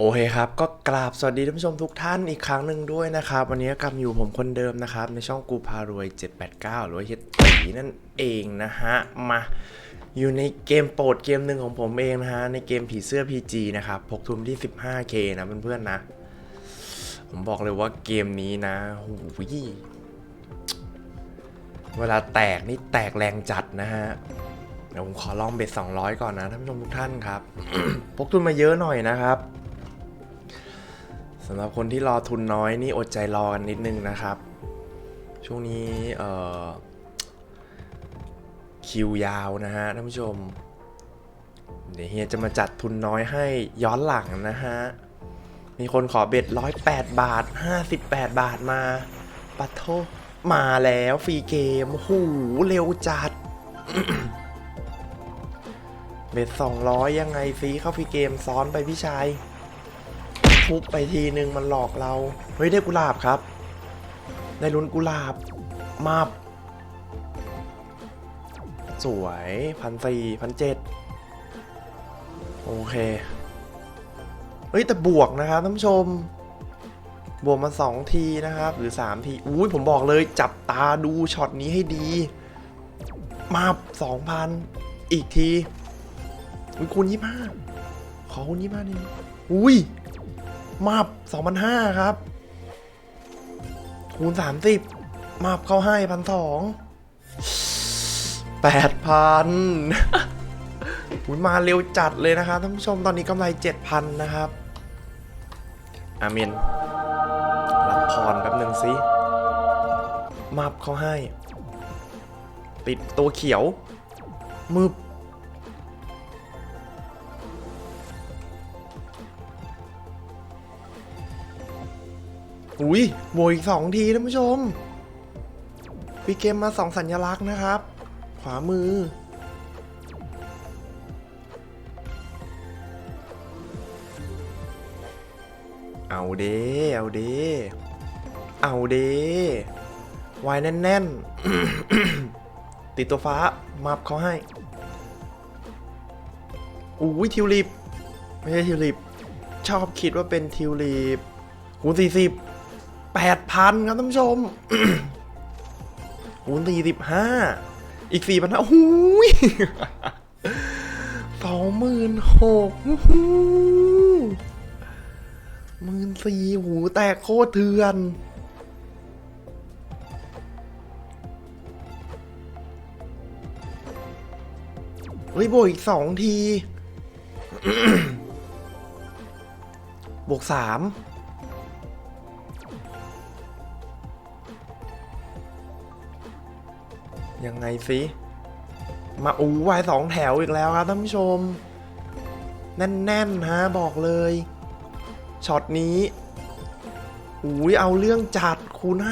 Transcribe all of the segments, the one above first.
โอเคครับ ก็กราบสวัสดีท่านผู้ชมทุกท่านอีกครั้งหนึ่งด้วยนะครับ วันนี้กลับอยู่ผมคนเดิมนะครับ ในช่องกูพารวย 789 หรือว่าเฮดตีนั่นเองนะฮะ มาอยู่ในเกมโปรดเกมหนึ่งของผมเองนะฮะ ในเกมผีเสื้อ PG นะครับพกทุนที่ 15k นะเพื่อนๆนะ ผมบอกเลยว่าเกมนี้นะโอ้โหเวลาแตกนี่แตกแรงจัดนะฮะเดี๋ยวผมขอลองเบ็ด200 ก่อนนะท่านผู้ชมทุกท่านครับ พกทุนมาเยอะหน่อยนะครับ สำหรับคนที่รอทุนน้อยนี่อดใจรอกันนิดนึงนะครับ ช่วงนี้เอ่อคิวยาวนะฮะท่านผู้ชม เดี๋ยวเฮียจะมาจัดทุนน้อยให้ย้อนหลังนะฮะ มีคนขอเบ็ด108บาท58บแปดบาทมาปัทโทมาแล้วฟรีเกมโอ้โหเร็วจัด เบ็ด200ยังไงฟีเข้าฟรีเกมซ้อนไปพี่ชาย ทุบไปทีนึงมันหลอกเรา เฮ้ยได้กุหลาบครับ ได้ลุ้นกุหลาบมาบสวยพันสี่พันเจ็ดโอเค เฮ้ยแต่บวกนะครับท่านผู้ชม บวกมาสองทีนะครับ หรือสามทีอุ้ยผมบอกเลยจับตาดูช็อตนี้ให้ดี มาสองพันอีกทีอุ้ยคูณยี่ห้าขอคูณยี่ห้านี่อุ้ย มาบ2,500ครับ คูณ 30 มาบเข้าให้พันสองแปดพันอุยมาเร็วจัดเลยนะครับท่านผู้ชมตอนนี้กำไร7,000นะครับ อาเมนรับพรแป๊บหนึ่งสิมาบเขาให้ ติดตัวเขียว มืบ อุ้ยโบวกอีกสองทีท่านผู้ชมปีเกมมาสองสัญลักษณ์นะครับ ขวามือ เอาเดเอาเดเอาเดไวายแน่นๆ ติดตัวฟ้า มับเขาให้อุ้ยทิวลิป ไม่ใช่ทิวลิป ชอบคิดว่าเป็นทิวลิปคูสี่สิบ แปดพันครับท่านผู้ชมคูณสี่สิบห้าอีกสี่พันห้าหูยสองหมื่นหกหมื่นสี่หูแตกโคตรเถื่อนเฮ้ยบวกอีกสองที บวกสาม ยังไงสิมาอู้วายสองแถวอีกแล้วครับท่านผู้ชม แน่นๆฮะบอกเลยช็อตนี้อุ้ยเอาเรื่องจัดคูณ55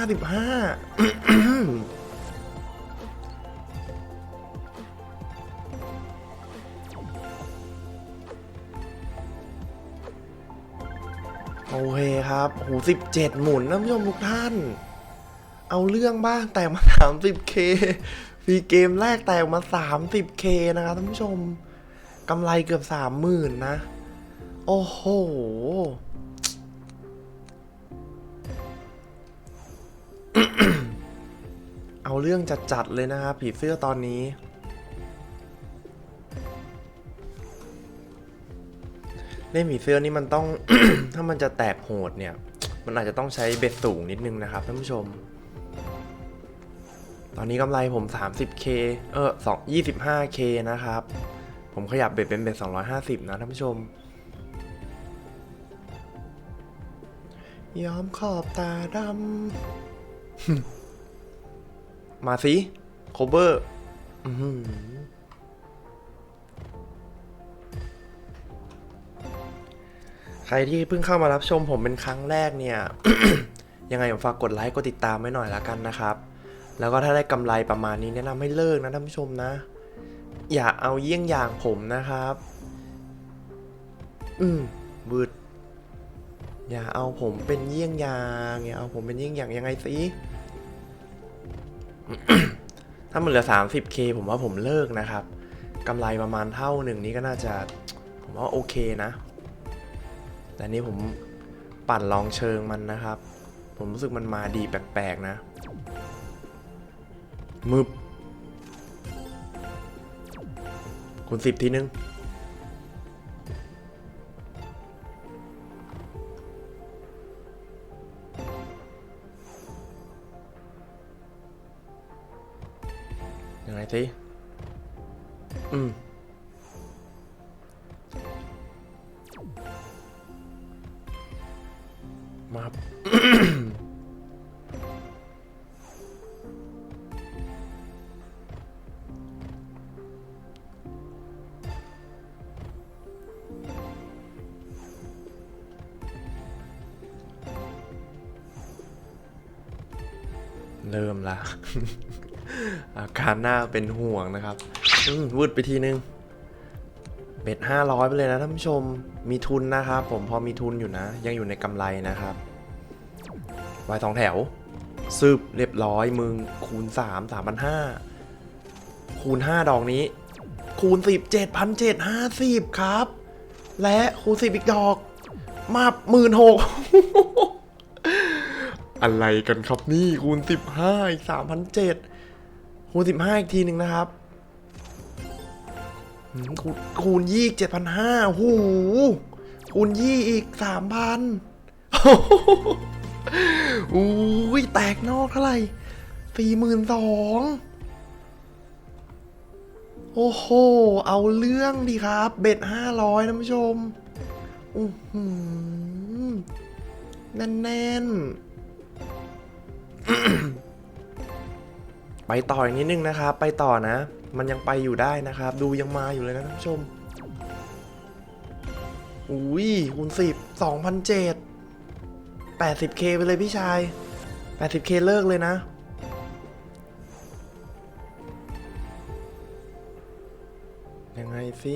โอเคครับโห17หมุนท่านผู้ชมทุกท่าน เอาเรื่องบ้างแตกมา 30k ฟรีเกมแรกแตกมา 30k นะครับท่านผู้ชมกำไรเกือบ 30,000 นะ โอ้โห เอาเรื่องจัดๆเลยนะครับผีเสื้อตอนนี้เล่นผีเสื้อนี่มันต้อง ถ้ามันจะแตกโหดเนี่ย มันอาจจะต้องใช้เบ็ดสูงนิดนึงนะครับท่านผู้ชม ตอนนี้กำไรผม 30k เออ2 25k นะครับ ผมขยับเบ็ดเป็นเบ็ด250 นะท่านผู้ชม ยอมขอบตาดำ มาสิโคเบอร์ใครที่เพิ่งเข้ามารับชมผมเป็นครั้งแรกเนี่ย ยังไงผมฝากกดไลค์กดติดตามไว้หน่อยละกันนะครับ แล้วก็ถ้าได้กำไรประมาณนี้แนะนำให้เลิกนะท่านผู้ชมนะ อย่าเอาเยี่ยงอย่างผมนะครับ อืมบืดอย่าเอาผมเป็นเยี่ยงอย่างอย่าเอาผมเป็นเยี่ยงอย่างยังไงสิถ้ามันเหลือ 30k ผมว่าผมเลิกนะครับกำไรประมาณเท่าหนึ่งนี้ก็น่าจะ ผมว่าโอเคนะ แต่นี่ผมปั่นลองเชิงมันนะครับ ผมรู้สึกมันมาดีแปลกๆนะ มึบคุณสิบทีนึง ยังไงทีอืม เริ่มละ อาการหน้าเป็นห่วงนะครับอืวืดไปทีนึง เบ็ดห้าร้อยไปเลยนะท่านผู้ชม มีทุนนะครับ ผมพอมีทุนอยู่นะ ยังอยู่ในกำไรนะครับวายสองแถวซึบเรียบร้อยมึงคูณสามสามพันห้าคูณห้าดอกนี้ คูณสิบเจ็ดพันเจ็ดห้าสิบครับ และคูณสิบอีกดอก มาหมื่นหก อะไรกันครับนี่คูณสิบห้าอีกสามพันเจ็ดคูณสิบห้าอีกทีหนึ่งนะครับคูณคูณยี่เจ็ดพันห้าหูคูณยี่อีกสามพันอุ้ยแตกนอกเท่าไหร่สี่หมื่นสองโอ้โห เอาเรื่องดีครับ เบ็ดห้าร้อยท่านผู้ชมอื้หือแน่นๆ ไปต่ออีกนิดนึงนะครับ ไปต่อนะ มันยังไปอยู่ได้นะครับ ดูยังมาอยู่เลยนะท่านผู้ชมอุ้ยคูณสิบสองพันเจ็ด 80k ไปเลยพี่ชาย 80k เคเลิกเลยนะยังไงสิ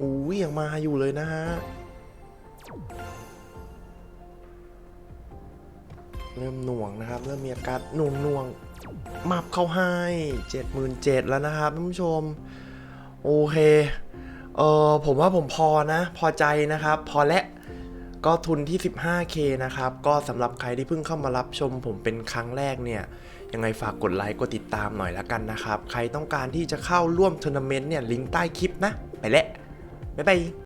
อู้ยยังมาอยู่เลยนะฮะ เริ่มหน่วงนะครับ เริ่มมีอาการหน่วงหน่วงมับเข้าให้77,000แล้วนะครับท่านผู้ชม โอเคเออผมว่าผมพอนะ พอใจนะครับ พอและก็ทุนที่ 15k นะครับ ก็สำหรับใครที่เพิ่งเข้ามารับชมผมเป็นครั้งแรกเนี่ย ยังไงฝากกดไลค์ กดติดตามหน่อยละกันนะครับ ใครต้องการที่จะเข้าร่วมทัวร์นาเมนต์เนี่ย ลิงก์ใต้คลิปนะ ไปแล้วบ๊ายบาย